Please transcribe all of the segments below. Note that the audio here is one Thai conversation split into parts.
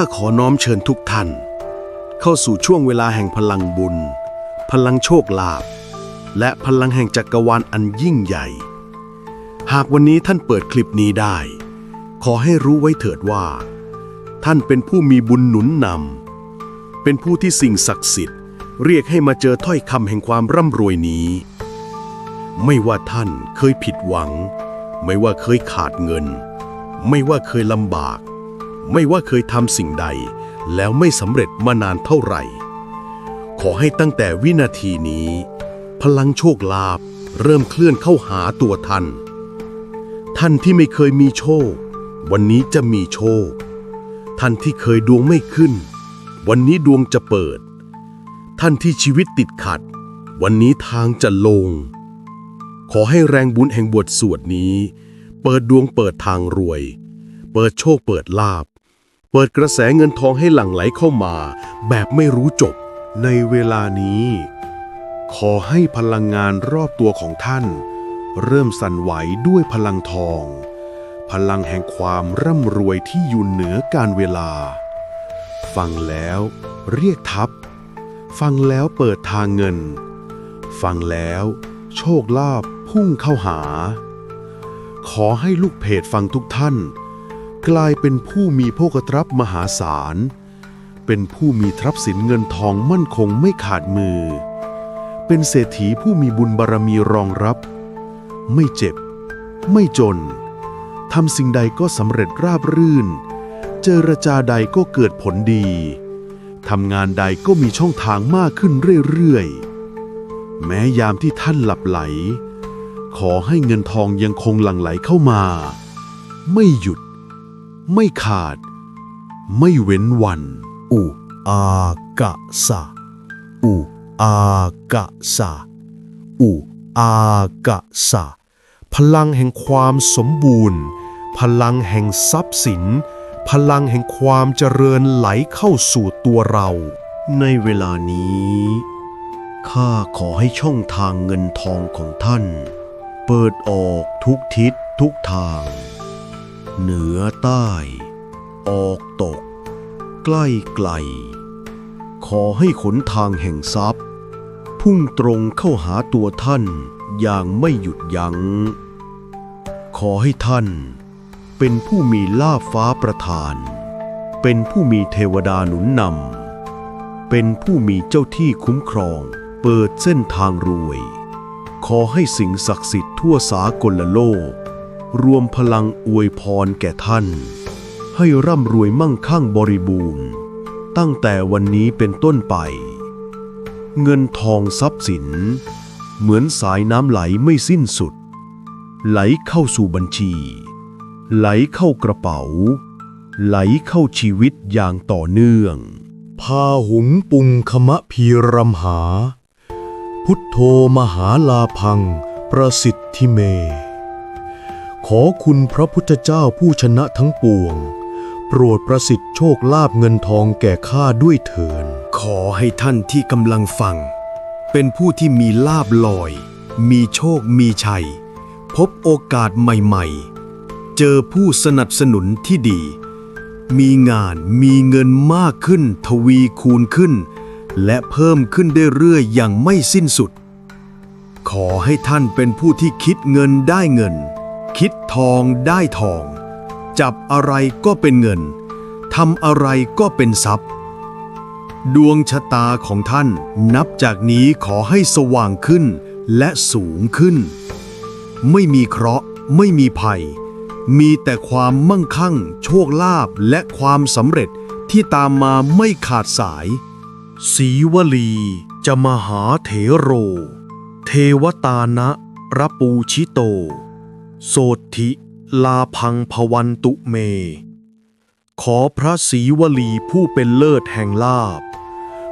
าขอน้อมเชิญทุกท่าน เข้าสู่ช่วงเวลาแห่งพลังบุญ พลังโชคลาภและพลังแห่งจักรวาลอันยิ่งใหญ่ หากวันนี้ท่านเปิดคลิปนี้ได้ ขอให้รู้ไว้เถิดว่า ท่านเป็นผู้มีบุญหนุนนำเป็นผู้ที่สิ่งศักดิ์สิทธิ์ เรียกให้มาเจอถ้อยคำแห่งความร่ำรวยนี้ ไม่ว่าท่านเคยผิดหวัง ไม่ว่าเคยขาดเงิน ไม่ว่าเคยลำบาก ไม่ว่าเคยทำสิ่งใด แล้วไม่สำเร็จมานานเท่าไหร่ ขอให้ตั้งแต่วินาทีนี้ พลังโชคลาภเริ่มเคลื่อนเข้าหาตัวท่าน ท่านที่ไม่เคยมีโชค วันนี้จะมีโชค ท่านที่เคยดวงไม่ขึ้น วันนี้ดวงจะเปิด ท่านที่ชีวิตติดขัด วันนี้ทางจะลง ขอให้แรงบุญแห่งบทสวดนี้ เปิดดวงเปิดทางรวย เปิดโชคเปิดลาบ เปิดกระแสเงินทองให้หลั่งไหลเข้ามา แบบไม่รู้จบ ในเวลานี้ ขอให้พลังงานรอบตัวของท่าน เริ่มสั่นไหวด้วยพลังทอง พลังแห่งความร่ำรวยที่อยู่เหนือการเวลา ฟังแล้วเรียกทัพฟังแล้วเปิดทางเงิน ฟังแล้ว โชคลาภพุ่งเข้าหา ขอให้ลูกเพจฟังทุกท่าน กลายเป็นผู้มีโภคทรัพย์มหาศาล เป็นผู้มีทรัพย์สินเงินทองมั่นคงไม่ขาดมือ เป็นเศรษฐีผู้มีบุญบารมีรองรับ ไม่เจ็บ ไม่จน ทำสิ่งใดก็สำเร็จราบรื่น เจรจาใดก็เกิดผลดี ทำงานใดก็มีช่องทางมากขึ้นเรื่อยๆ แม้ยามที่ท่านหลับไหล ขอให้เงินทองยังคงหลั่งไหลเข้ามา ไม่หยุด ไม่ขาด ไม่เว้นวัน อุอากะสะ อุอากะสะ อุอากะสะ พลังแห่งความสมบูรณ์ พลังแห่งทรัพย์สิน พลังแห่งความเจริญไหลเข้าสู่ตัวเรา ในเวลานี้ข้าขอให้ช่องทางเงินทองของท่าน เปิดออกทุกทิศทุกทาง เหนือใต้ ออกตก ใกล้ไกล ขอให้ขนทางแห่งทรัพย์ พุ่งตรงเข้าหาตัวท่านอย่างไม่หยุดยัง้ง ขอให้ท่าน เป็นผู้มีลาภฟ้าประทาน เป็นผู้มีเทวดาหนุนนำ เป็นผู้มีเจ้าที่คุ้มครอง เปิดเส้นทางรวย ขอให้สิ่งศักดิ์สิทธิ์ทั่วสากลโลก รวมพลังอวยพรแก่ท่าน ให้ร่ำรวยมั่งคั่งบริบูรณ์ ตั้งแต่วันนี้เป็นต้นไป เงินทองทรัพย์สิน เหมือนสายน้ำไหลไม่สิ้นสุด ไหลเข้าสู่บัญชี ไหลเข้ากระเป๋า ไหลเข้าชีวิตอย่างต่อเนื่อง พาหุงปุงคมะพีรมหา พุทโธมหาลาพัง ประสิทธิเม ขอคุณพระพุทธเจ้าผู้ชนะทั้งปวง โปรดประสิทธิ์โชคลาภเงินทองแก่ข้าด้วยเถิน ขอให้ท่านที่กำลังฟัง เป็นผู้ที่มีลาบลอย มีโชคมีชัย พบโอกาสใหม่ๆ เจอผู้สนับสนุนที่ดี มีงานมีเงินมากขึ้น ทวีคูณขึ้น และเพิ่มขึ้นเรื่อยๆอย่างไม่สิ้นสุด ขอให้ท่านเป็นผู้ที่คิดเงินได้เงิน คิดทองได้ทอง จับอะไรก็เป็นเงินทำอะไรก็เป็นทรัพย์ ดวงชะตาของท่านนับจากนี้ขอให้สว่างขึ้นและสูงขึ้น ไม่มีเคราะห์ไม่มีภัย มีแต่ความมั่งคั่ง โชคลาภและความสำเร็จที่ตามมาไม่ขาดสาย สีวลีจะมหาเถโร เทวตานะรปูชิโต โสธิลาพังพวันตุเม ขอพระศรีวลีผู้เป็นเลิศแห่งลาบ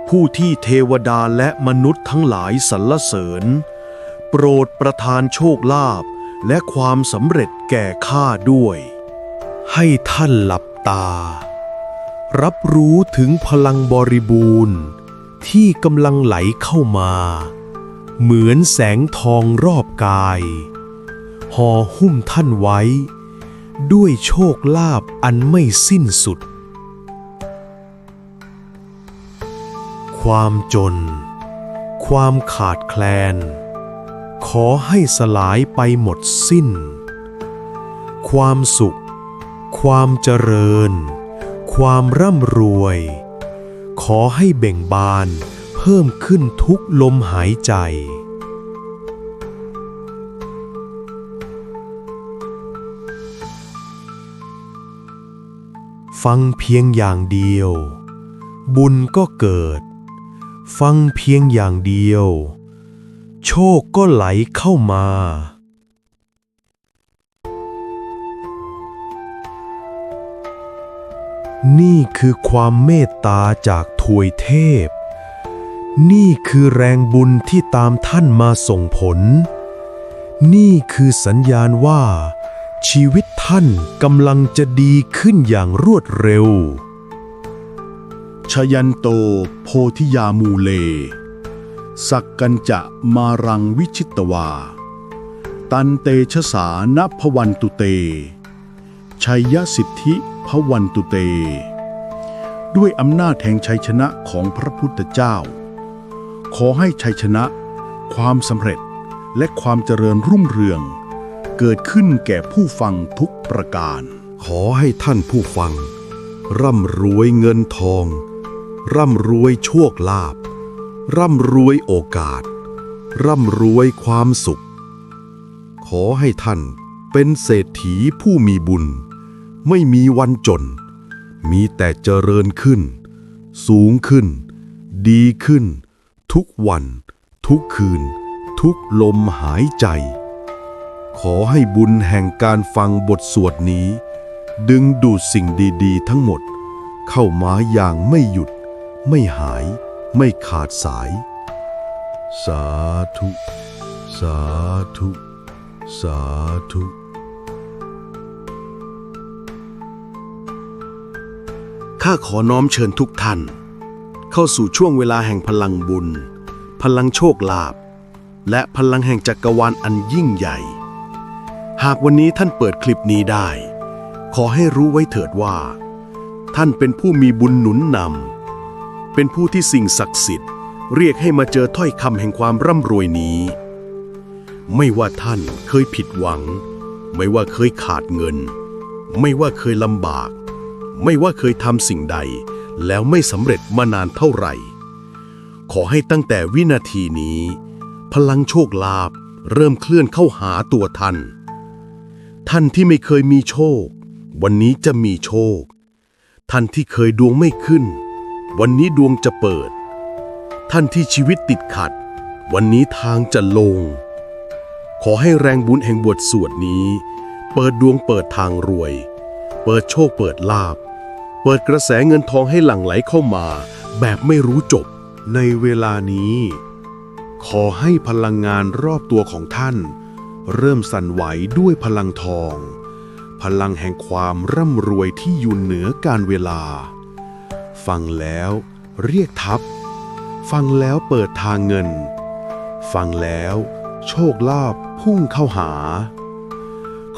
ผู้ที่เทวดาและมนุษย์ทั้งหลายสรรเสริญ โปรดประทานโชคลาภและความสำเร็จแก่ข้าด้วย ให้ท่านหลับตา รับรู้ถึงพลังบริบูรณ์ ที่กำลังไหลเข้ามา เหมือนแสงทองรอบกาย ห่อหุ้มท่านไว้ ด้วยโชคลาภอันไม่สิ้นสุด ความจน ความขาดแคลน ขอให้สลายไปหมดสิ้น ความสุข ความเจริญ ความร่ำรวย ขอให้เบ่งบานเพิ่มขึ้นทุกลมหายใจ ฟังเพียงอย่างเดียว บุญก็เกิด ฟังเพียงอย่างเดียว โชคก็ไหลเข้ามา นี่คือความเมตตาจากถวยเทพ นี่คือแรงบุญที่ตามท่านมาส่งผล นี่คือสัญญาณว่า ชีวิตท่านกำลังจะดีขึ้นอย่างรวดเร็ว ชยันโตโพธิยามูเล สักกันจะมารังวิชิตวา ตันเตชะสานพวันตุเต ชัยยสิทธิพวันตุเต ด้วยอำนาจแห่งชัยชนะของพระพุทธเจ้า ขอให้ชัยชนะ ความสำเร็จและความเจริญรุ่งเรือง เกิดขึ้นแก่ผู้ฟังทุกประการ ขอให้ท่านผู้ฟัง ร่ำรวยเงินทอง ร่ำรวยโชคลาภร่ำรวยโอกาส ร่ำรวยความสุข ขอให้ท่านเป็นเศรษฐีผู้มีบุญ ไม่มีวันจน มีแต่เจริญขึ้น สูงขึ้น ดีขึ้น ทุกวัน ทุกคืน ทุกลมหายใจ ขอให้บุญแห่งการฟังบทสวดนี้ ดึงดูดสิ่งดีๆ ทั้งหมด เข้ามาอย่างไม่หยุด ไม่หาย ไม่ขาดสาย สาธุ สาธุ สาธุข้าขอน้อมเชิญทุกท่าน เข้าสู่ช่วงเวลาแห่งพลังบุญ พลังโชคลาภและพลังแห่งจักรวาลอันยิ่งใหญ่ หากวันนี้ท่านเปิดคลิปนี้ได้ ขอให้รู้ไว้เถิดว่า ท่านเป็นผู้มีบุญหนุนนำเป็นผู้ที่สิ่งศักดิ์สิทธิ์ เรียกให้มาเจอถ้อยคำแห่งความร่ำรวยนี้ ไม่ว่าท่านเคยผิดหวัง ไม่ว่าเคยขาดเงิน ไม่ว่าเคยลำบาก ไม่ว่าเคยทำสิ่งใด แล้วไม่สำเร็จมานานเท่าไหร่ ขอให้ตั้งแต่วินาทีนี้ พลังโชคลาภเริ่มเคลื่อนเข้าหาตัวท่าน ท่านที่ไม่เคยมีโชค วันนี้จะมีโชค ท่านที่เคยดวงไม่ขึ้น วันนี้ดวงจะเปิด ท่านที่ชีวิตติดขัด วันนี้ทางจะลง ขอให้แรงบุญแห่งบทสวดนี้ เปิดดวงเปิดทางรวย เปิดโชคเปิดลาบ เปิดกระแสเงินทองให้หลั่งไหลเข้ามา แบบไม่รู้จบ ในเวลานี้ ขอให้พลังงานรอบตัวของท่าน เริ่มสั่นไหวด้วยพลังทอง พลังแห่งความร่ำรวยที่อยู่เหนือการเวลา ฟังแล้วเรียกทับ ฟังแล้วเปิดทางเงิน ฟังแล้วโชคลาภพุ่งเข้าหา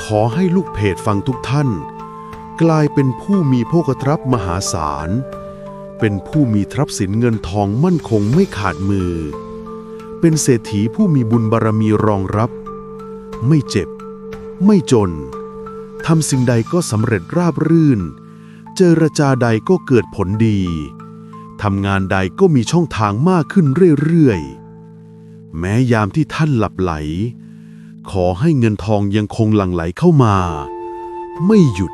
ขอให้ลูกเพจฟังทุกท่าน กลายเป็นผู้มีโภคทรัพย์มหาศาล เป็นผู้มีทรัพย์สินเงินทองมั่นคงไม่ขาดมือ เป็นเศรษฐีผู้มีบุญบารมีรองรับ ไม่เจ็บ ไม่จนทำสิ่งใดก็สำเร็จราบรื่น เจรจาใดก็เกิดผลดีทำงานใดก็มีช่องทางมากขึ้นเรื่อยๆ แม้ยามที่ท่านหลับไหล ขอให้เงินทองยังคงหลั่งไหลเข้ามา ไม่หยุด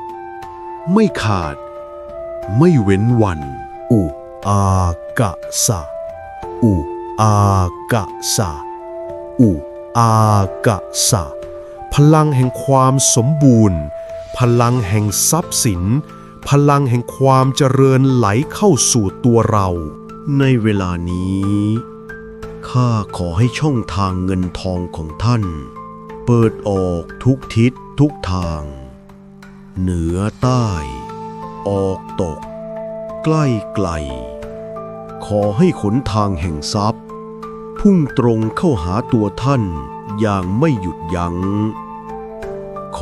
ไม่ขาด ไม่เว้นวัน อุอากะสะ อุอากะสะ อุอากะสะ พลังแห่งความสมบูรณ์ พลังแห่งทรัพย์สิน พลังแห่งความเจริญไหลเข้าสู่ตัวเรา ในเวลานี้ข้าขอให้ช่องทางเงินทองของท่าน เปิดออกทุกทิศทุกทาง เหนือใต้ ออกตก ใกล้ไกล ขอให้ขนทางแห่งทรัพย์ พุ่งตรงเข้าหาตัวท่านอย่างไม่หยุดยัง้ง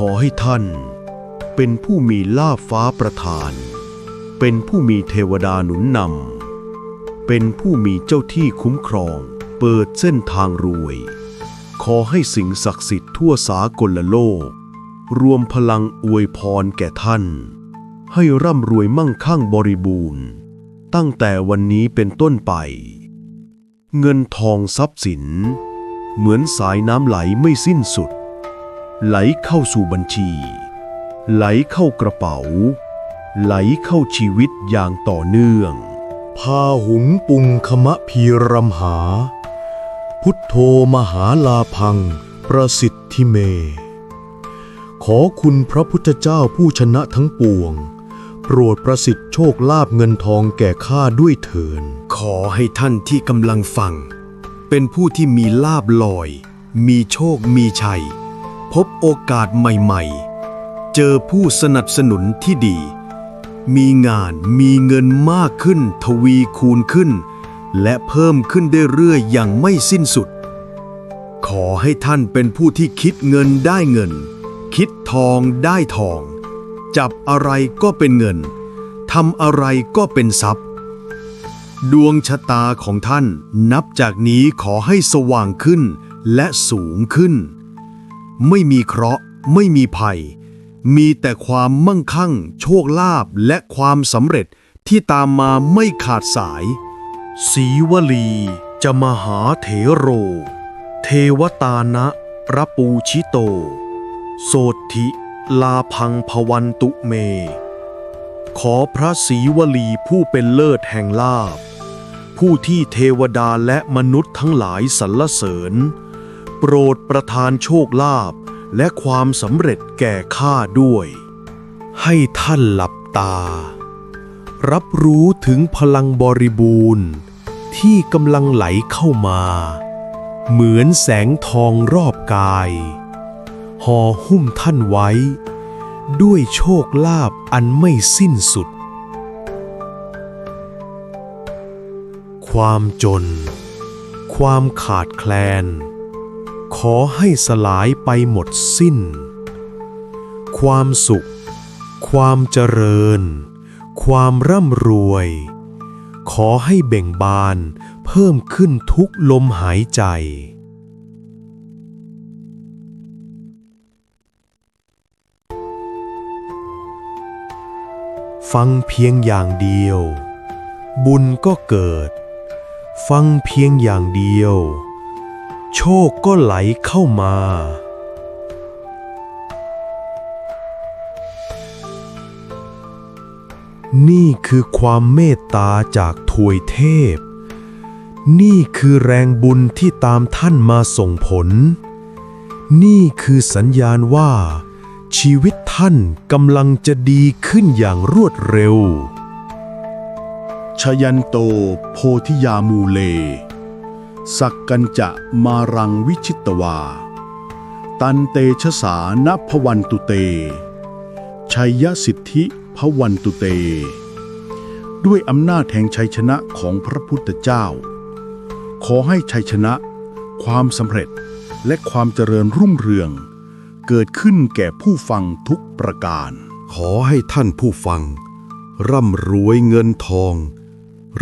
ขอให้ท่าน เป็นผู้มีลาภฟ้าประทาน เป็นผู้มีเทวดาหนุนนำ เป็นผู้มีเจ้าที่คุ้มครอง เปิดเส้นทางรวย ขอให้สิ่งศักดิ์สิทธิ์ทั่วสากลโลก รวมพลังอวยพรแก่ท่าน ให้ร่ำรวยมั่งคั่งบริบูรณ์ ตั้งแต่วันนี้เป็นต้นไป เงินทองทรัพย์สิน เหมือนสายน้ำไหลไม่สิ้นสุด ไหลเข้าสู่บัญชี ไหลเข้ากระเป๋า ไหลเข้าชีวิตอย่างต่อเนื่อง พาหุงปุงคมะพีรมหา พุทโธมหาลาพัง ประสิทธิเม ขอคุณพระพุทธเจ้าผู้ชนะทั้งปวง โปรดประสิทธิ์โชคลาภเงินทองแก่ข้าด้วยเถิน ขอให้ท่านที่กำลังฟัง เป็นผู้ที่มีลาบลอย มีโชคมีชัย พบโอกาสใหม่ๆ เจอผู้สนับสนุนที่ดี มีงานมีเงินมากขึ้น ทวีคูณขึ้น และเพิ่มขึ้นได้เรื่อยๆอย่างไม่สิ้นสุด ขอให้ท่านเป็นผู้ที่คิดเงินได้เงิน คิดทองได้ทอง จับอะไรก็เป็นเงินทำอะไรก็เป็นทรัพย์ ดวงชะตาของท่านนับจากนี้ขอให้สว่างขึ้นและสูงขึ้น ไม่มีเคราะห์ ไม่มีภัย มีแต่ความมั่งคั่ง โชคลาภและความสำเร็จที่ตามมาไม่ขาดสาย สีวลีจะมหาเถโร เทวตานะระปูชิโต โสธิลาพังพวันตุเม ขอพระศรีวลีผู้เป็นเลิศแห่งลาบ ผู้ที่เทวดาและมนุษย์ทั้งหลายสรรเสริญ ปรดประทานโชคลาภและความสำเร็จแก่ข้าด้วย ให้ท่านหลับตา รับรู้ถึงพลังบริบูรณ์ ที่กำลังไหลเข้ามา เหมือนแสงทองรอบกายห่อหุ้มท่านไว้ ด้วยโชคลาภอันไม่สิ้นสุด ความจน ความขาดแคลน ขอให้สลายไปหมดสิ้น ความสุข ความเจริญ ความร่ำรวย ขอให้เบ่งบานเพิ่มขึ้นทุกลมหายใจ ฟังเพียงอย่างเดียว บุญก็เกิด ฟังเพียงอย่างเดียว โชคก็ไหลเข้ามา นี่คือความเมตตาจากถวยเทพ นี่คือแรงบุญที่ตามท่านมาส่งผล นี่คือสัญญาณว่า ชีวิตท่านกำลังจะดีขึ้นอย่างรวดเร็ว ชยันโตโพธิยามูเล สักกันจะมารังวิชิตวา ตันเตชะสานพวันตุเต ชัยยสิทธิพวันตุเต ด้วยอำนาจแห่งชัยชนะของพระพุทธเจ้า ขอให้ชัยชนะ ความสำเร็จและความเจริญรุ่งเรือง เกิดขึ้นแก่ผู้ฟังทุกประการ ขอให้ท่านผู้ฟัง ร่ำรวยเงินทอง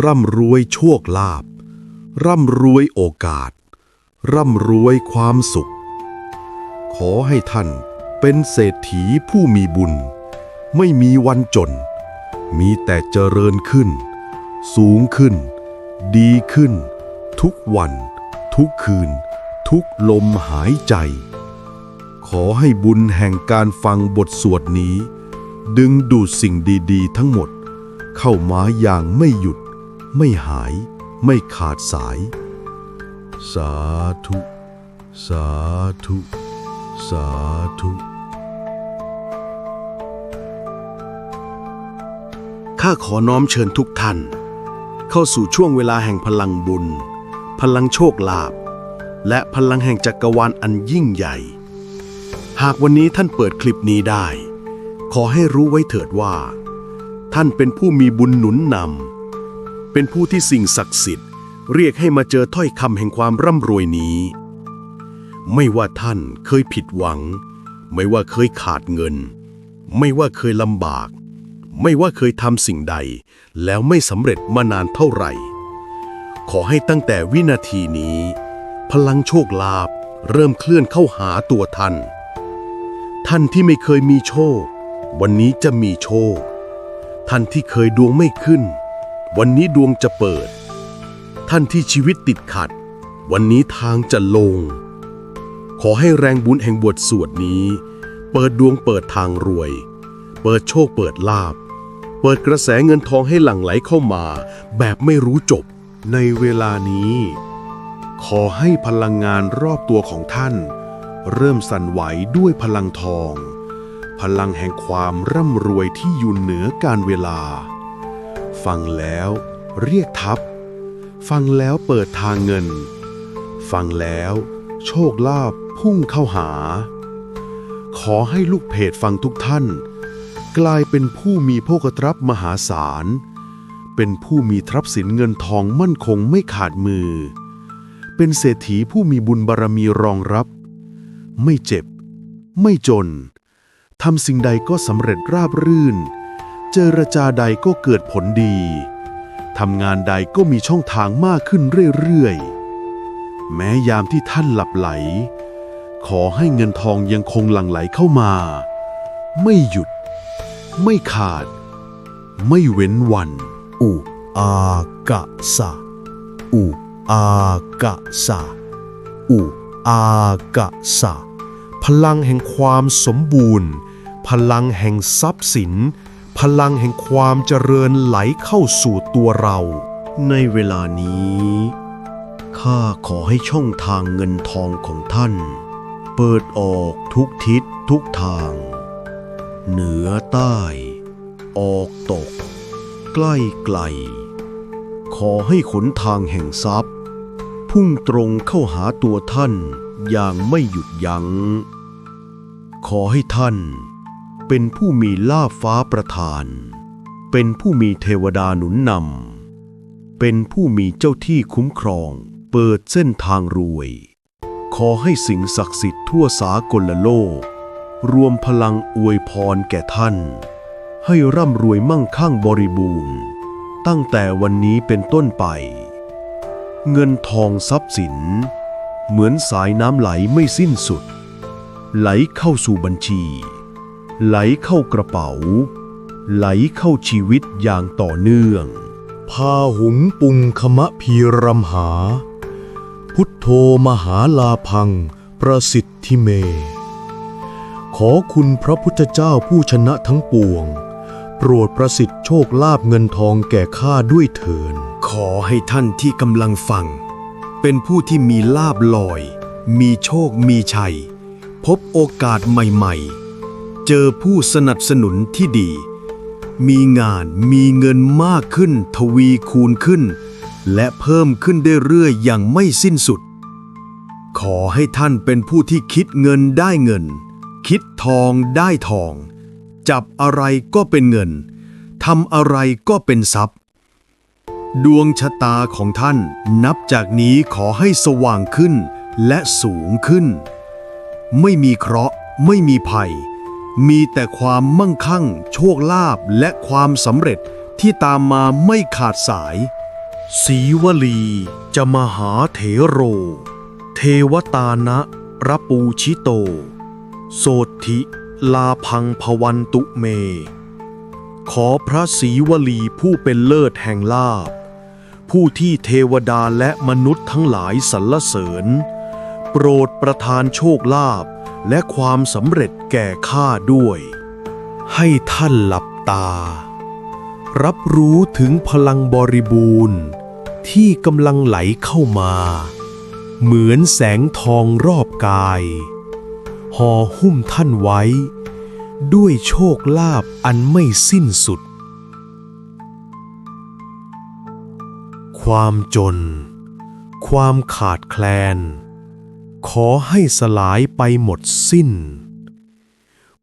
ร่ำรวยโชคลาภ ร่ำรวยโอกาส ร่ำรวยความสุข ขอให้ท่านเป็นเศรษฐีผู้มีบุญ ไม่มีวันจน มีแต่เจริญขึ้น สูงขึ้น ดีขึ้น ทุกวัน ทุกคืน ทุกลมหายใจ ขอให้บุญแห่งการฟังบทสวดนี้ ดึงดูดสิ่งดี ๆ ทั้งหมด เข้ามาอย่างไม่หยุดไม่หาย ไม่ขาดสาย สาธุ สาธุ สาธุ ข้าขอน้อมเชิญทุกท่าน เข้าสู่ช่วงเวลาแห่งพลังบุญ พลังโชคลาภ และพลังแห่งจักรวาลอันยิ่งใหญ่ หากวันนี้ท่านเปิดคลิปนี้ได้ ขอให้รู้ไว้เถิดว่า ท่านเป็นผู้มีบุญหนุนนำ เป็นผู้ที่สิ่งศักดิ์สิทธิ์ เรียกให้มาเจอถ้อยคำแห่งความร่ำรวยนี้ ไม่ว่าท่านเคยผิดหวัง ไม่ว่าเคยขาดเงิน ไม่ว่าเคยลำบาก ไม่ว่าเคยทำสิ่งใด แล้วไม่สำเร็จมานานเท่าไหร่ ขอให้ตั้งแต่วินาทีนี้ พลังโชคลาภเริ่มเคลื่อนเข้าหาตัวท่าน ท่านที่ไม่เคยมีโชค วันนี้จะมีโชค ท่านที่เคยดวงไม่ขึ้น วันนี้ดวงจะเปิด ท่านที่ชีวิตติดขัด วันนี้ทางจะลง ขอให้แรงบุญแห่งบทสวดนี้ เปิดดวงเปิดทางรวย เปิดโชคเปิดลาบ เปิดกระแสเงินทองให้หลั่งไหลเข้ามา แบบไม่รู้จบ ในเวลานี้ ขอให้พลังงานรอบตัวของท่าน เริ่มสั่นไหวด้วยพลังทอง พลังแห่งความร่ำรวยที่อยู่เหนือการเวลา ฟังแล้วเรียกทับฟังแล้วเปิดทางเงิน ฟังแล้วโชคลาภพุ่งเข้าหา ขอให้ลูกเพจฟังทุกท่าน กลายเป็นผู้มีโภคทรัพย์มหาศาล เป็นผู้มีทรัพย์สินเงินทองมั่นคงไม่ขาดมือ เป็นเศรษฐีผู้มีบุญบารมีรองรับ ไม่เจ็บ ไม่จนทำสิ่งใดก็สำเร็จราบรื่น เจรจาใดก็เกิดผลดี ทำงานใดก็มีช่องทางมากขึ้นเรื่อยๆ แม้ยามที่ท่านหลับไหล ขอให้เงินทองยังคงหลั่งไหลเข้ามา ไม่หยุด ไม่ขาด ไม่เว้นวัน อุอากะสะ อุอากะสะ อุอากะสะ พลังแห่งความสมบูรณ์ พลังแห่งทรัพย์สิน พลังแห่งความเจริญไหลเข้าสู่ตัวเรา ในเวลานี้ ข้าขอให้ช่องทางเงินทองของท่าน เปิดออกทุกทิศทุกทาง เหนือใต้ ออกตก ใกล้ไกล ขอให้ขนทางแห่งทรัพย์ พุ่งตรงเข้าหาตัวท่านอย่างไม่หยุดยัง้ง ขอให้ท่าน เป็นผู้มีลาภฟ้าประทาน เป็นผู้มีเทวดาหนุนนำ เป็นผู้มีเจ้าที่คุ้มครอง เปิดเส้นทางรวย ขอให้สิ่งศักดิ์สิทธิ์ทั่วสากลโลก รวมพลังอวยพรแก่ท่าน ให้ร่ำรวยมั่งคั่งบริบูรณ์ ตั้งแต่วันนี้เป็นต้นไป เงินทองทรัพย์สิน เหมือนสายน้ำไหลไม่สิ้นสุด ไหลเข้าสู่บัญชี ไหลเข้ากระเป๋า ไหลเข้าชีวิตอย่างต่อเนื่อง พาหุงปุงคมะพีรมหา พุทโธมหาลาพัง ประสิทธิเม ขอคุณพระพุทธเจ้าผู้ชนะทั้งปวง โปรดประสิทธิ์โชคลาภเงินทองแก่ข้าด้วยเถิน ขอให้ท่านที่กำลังฟัง เป็นผู้ที่มีลาบลอย มีโชคมีชัย พบโอกาสใหม่ ๆ เจอผู้สนับสนุนที่ดี มีงานมีเงินมากขึ้น ทวีคูณขึ้น และเพิ่มขึ้นเรื่อยๆอย่างไม่สิ้นสุด ขอให้ท่านเป็นผู้ที่คิดเงินได้เงิน คิดทองได้ทอง จับอะไรก็เป็นเงินทำอะไรก็เป็นทรัพย์ ดวงชะตาของท่านนับจากนี้ขอให้สว่างขึ้นและสูงขึ้น ไม่มีเคราะห์ไม่มีภัย มีแต่ความมั่งคั่ง โชคลาภและความสำเร็จที่ตามมาไม่ขาดสาย สีวลีจะมหาเถโร เทวตานะระปูชิโต โสธิลาพังพวันตุเม ขอพระศีวลีผู้เป็นเลิศแห่งลาบ ผู้ที่เทวดาและมนุษย์ทั้งหลายสรรเสริญ โปรดประทานโชคลาภและความสำเร็จ แก่ข้าด้วย ให้ท่านหลับตา รับรู้ถึงพลังบริบูรณ์ ที่กำลังไหลเข้ามา เหมือนแสงทองรอบกายห่อหุ้มท่านไว้ ด้วยโชคลาภอันไม่สิ้นสุด ความจน ความขาดแคลน ขอให้สลายไปหมดสิ้น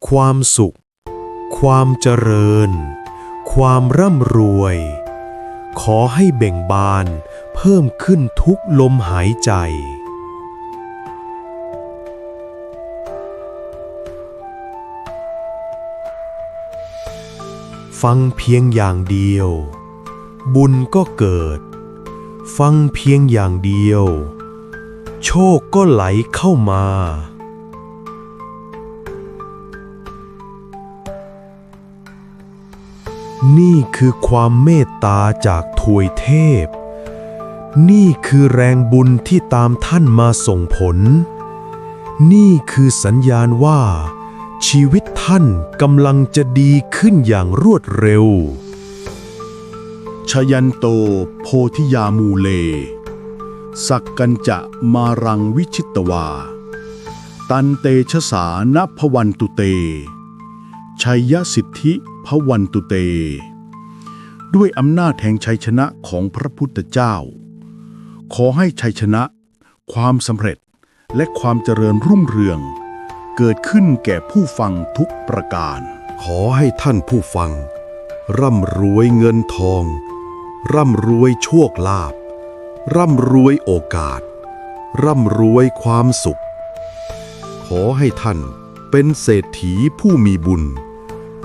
ความสุข ความเจริญ ความร่ำรวย ขอให้เบ่งบานเพิ่มขึ้นทุกลมหายใจ ฟังเพียงอย่างเดียว บุญก็เกิด ฟังเพียงอย่างเดียว โชคก็ไหลเข้ามา นี่คือความเมตตาจากถวยเทพ นี่คือแรงบุญที่ตามท่านมาส่งผล นี่คือสัญญาณว่า ชีวิตท่านกำลังจะดีขึ้นอย่างรวดเร็ว ชยันโตโพธิยามูเล สักกันจะมารังวิชิตวา ตันเตชะสานพวันตุเต ชัยสิทธิ พระวันตุเต ด้วยอำนาจแห่งชัยชนะของพระพุทธเจ้า ขอให้ชัยชนะ ความสำเร็จและความเจริญรุ่งเรือง เกิดขึ้นแก่ผู้ฟังทุกประการ ขอให้ท่านผู้ฟัง ร่ำรวยเงินทอง ร่ำรวยโชคลาภร่ำรวยโอกาส ร่ำรวยความสุข ขอให้ท่านเป็นเศรษฐีผู้มีบุญ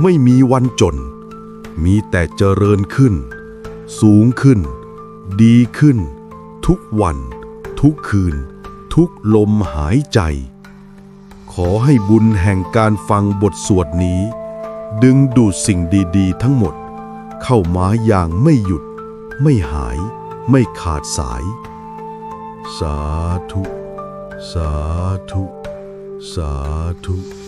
ไม่มีวันจน มีแต่เจริญขึ้น สูงขึ้น ดีขึ้น ทุกวัน ทุกคืน ทุกลมหายใจ ขอให้บุญแห่งการฟังบทสวดนี้ ดึงดูดสิ่งดีๆ ทั้งหมด เข้ามาอย่างไม่หยุด ไม่หาย ไม่ขาดสาย สาธุ สาธุ สาธุ